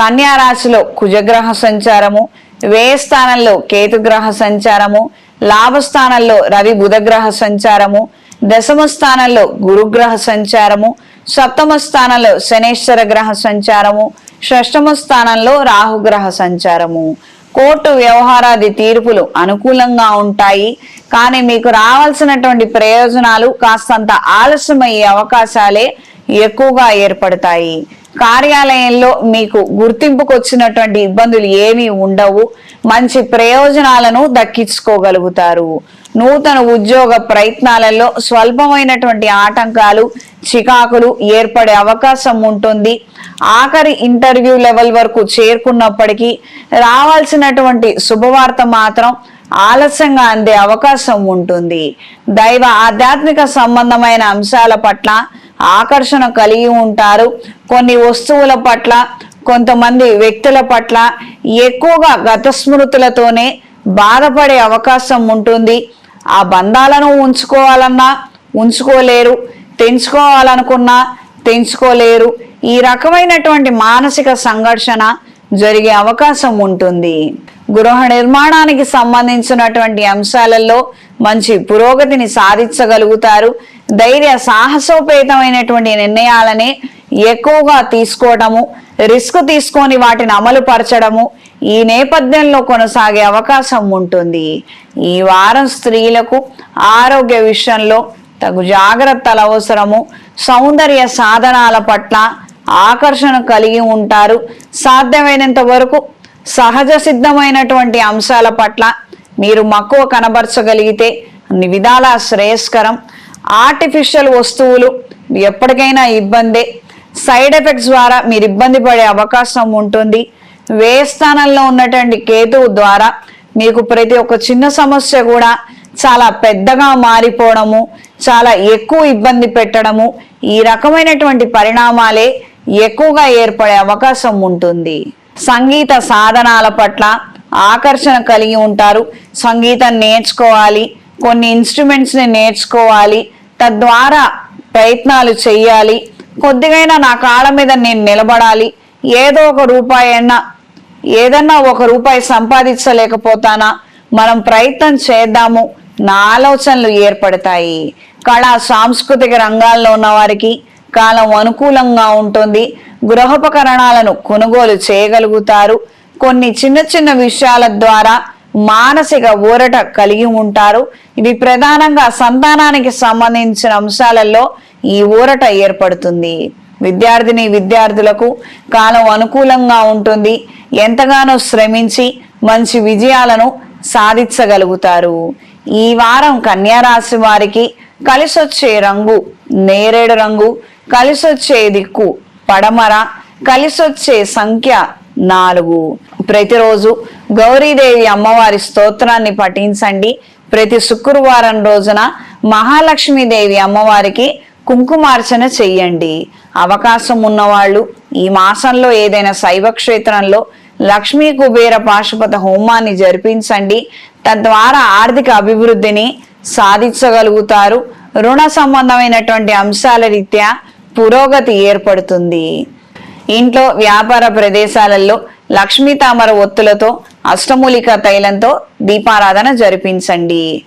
కన్యారాశిలో కుజగ్రహ సంచారము వ్యయ స్థానంలో కేతుగ్రహ సంచారము లాభస్థానంలో రవి బుధగ్రహ సంచారము దశమ స్థానంలో గురుగ్రహ సంచారము సప్తమ స్థానంలో శనేశ్వర గ్రహ సంచారము షష్టమ స్థానంలో రాహుగ్రహ సంచారము. కోర్టు వ్యవహారాది తీర్పులు అనుకూలంగా ఉంటాయి కానీ మీకు రావాల్సినటువంటి ప్రయోజనాలు కాస్తంత ఆలస్యమయ్యే అవకాశాలే ఎక్కువగా ఏర్పడతాయి. కార్యాలయంలో మీకు గుర్తింపుకు వచ్చినటువంటి ఇబ్బందులు ఏమీ ఉండవు. మంచి ప్రయోజనాలను దక్కించుకోగలుగుతారు. నూతన ఉద్యోగ ప్రయత్నాలలో స్వల్పమైనటువంటి ఆటంకాలు చికాకులు ఏర్పడే అవకాశం ఉంటుంది. ఆఖరి ఇంటర్వ్యూ లెవెల్ వరకు చేరుకున్నప్పటికీ రావాల్సినటువంటి శుభవార్త మాత్రం ఆలస్యంగా అందే అవకాశం ఉంటుంది. దైవ ఆధ్యాత్మిక సంబంధమైన అంశాల పట్ల ఆకర్షణ కలిగి ఉంటారు. కొన్ని వస్తువుల పట్ల కొంతమంది వ్యక్తుల పట్ల ఎక్కువగా గత స్మృతులతోనే బాధపడే అవకాశం ఉంటుంది. ఆ బంధాలను ఉంచుకోవాలన్నా ఉంచుకోలేరు తెంచుకోవాలనుకున్నా తెంచుకోలేరు. ఈ రకమైనటువంటి మానసిక సంఘర్షణ జరిగే అవకాశం ఉంటుంది. గృహ నిర్మాణానికి సంబంధించినటువంటి అంశాలలో మంచి పురోగతిని సాధించగలుగుతారు. ధైర్య సాహసోపేతమైనటువంటి నిర్ణయాలనే ఎక్కువగా తీసుకోవడము రిస్క్ తీసుకొని వాటిని అమలు పరచడము ఈ నేపథ్యంలో కొనసాగే అవకాశం ఉంటుంది. ఈ వారం స్త్రీలకు ఆరోగ్య విషయంలో తగు జాగ్రత్తలు అవసరము సౌందర్య సాధనాల పట్ల ఆకర్షణ కలిగి ఉంటారు. సాధ్యమైనంత వరకు సహజ సిద్ధమైనటువంటి అంశాల పట్ల మీరు మక్కువ కనబరచగలిగితే అన్ని విధాలా శ్రేయస్కరం. ఆర్టిఫిషియల్ వస్తువులు ఎప్పటికైనా ఇబ్బందే. సైడ్ ఎఫెక్ట్స్ ద్వారా మీరు ఇబ్బంది పడే అవకాశం ఉంటుంది. వే స్థానంలో ఉన్నటువంటి కేతువు ద్వారా మీకు ప్రతి ఒక్క చిన్న సమస్య కూడా చాలా పెద్దగా మారిపోవడము చాలా ఎక్కువ ఇబ్బంది పెట్టడము ఈ రకమైనటువంటి పరిణామాలే ఎక్కువగా ఏర్పడే అవకాశం ఉంటుంది. సంగీత సాధనాల పట్ల ఆకర్షణ కలిగి ఉంటారు. సంగీతం నేర్చుకోవాలి. కొన్ని ఇన్స్ట్రుమెంట్స్ని నేర్చుకోవాలి తద్వారా ప్రయత్నాలు చేయాలి కొద్దిగైనా నా కాళ్ళ మీద నేను నిలబడాలి. ఏదో ఒక రూపాయి అయినా ఏదన్నా ఒక రూపాయి సంపాదించలేకపోతానా? మనం ప్రయత్నం చేద్దాము. నా ఆలోచనలు ఏర్పడతాయి. కళా సాంస్కృతిక రంగాల్లో ఉన్న వారికి కాలం అనుకూలంగా ఉంటుంది. గృహోపకరణాలను కొనుగోలు చేయగలుగుతారు. కొన్ని చిన్న చిన్న విషయాల ద్వారా మానసిక ఊరట కలిగి ఉంటారు. ఇవి ప్రధానంగా సంతానానికి సంబంధించిన అంశాలలో ఈ ఊరట ఏర్పడుతుంది. విద్యార్థిని విద్యార్థులకు కాలం అనుకూలంగా ఉంటుంది. ఎంతగానో శ్రమించి మంచి విజయాలను సాధించగలుగుతారు. ఈ వారం కన్యారాశి వారికి కలిసొచ్చే రంగు నేరేడు రంగు కలిసొచ్చే దిక్కు పడమర కలిసొచ్చే సంఖ్య నాలుగు. ప్రతిరోజు గౌరీదేవి అమ్మవారి స్తోత్రాన్ని పఠించండి. ప్రతి శుక్రవారం రోజున మహాలక్ష్మీదేవి అమ్మవారికి కుంకుమార్చన చెయ్యండి అవకాశం ఉన్నవాళ్ళు ఈ మాసంలో ఏదైనా శైవ క్షేత్రంలో లక్ష్మీ కుబేర పాశుపత హోమాన్ని జరిపించండి. తద్వారా ఆర్థిక అభివృద్ధిని సాధించగలుగుతారు. రుణ సంబంధమైనటువంటి అంశాల రీత్యా పురోగతి ఏర్పడుతుంది. ఇంట్లో వ్యాపార ప్రదేశాలలో లక్ష్మీ తామర ఒత్తులతో అష్టమూలిక తైలంతో దీపారాధన జరిపించండి.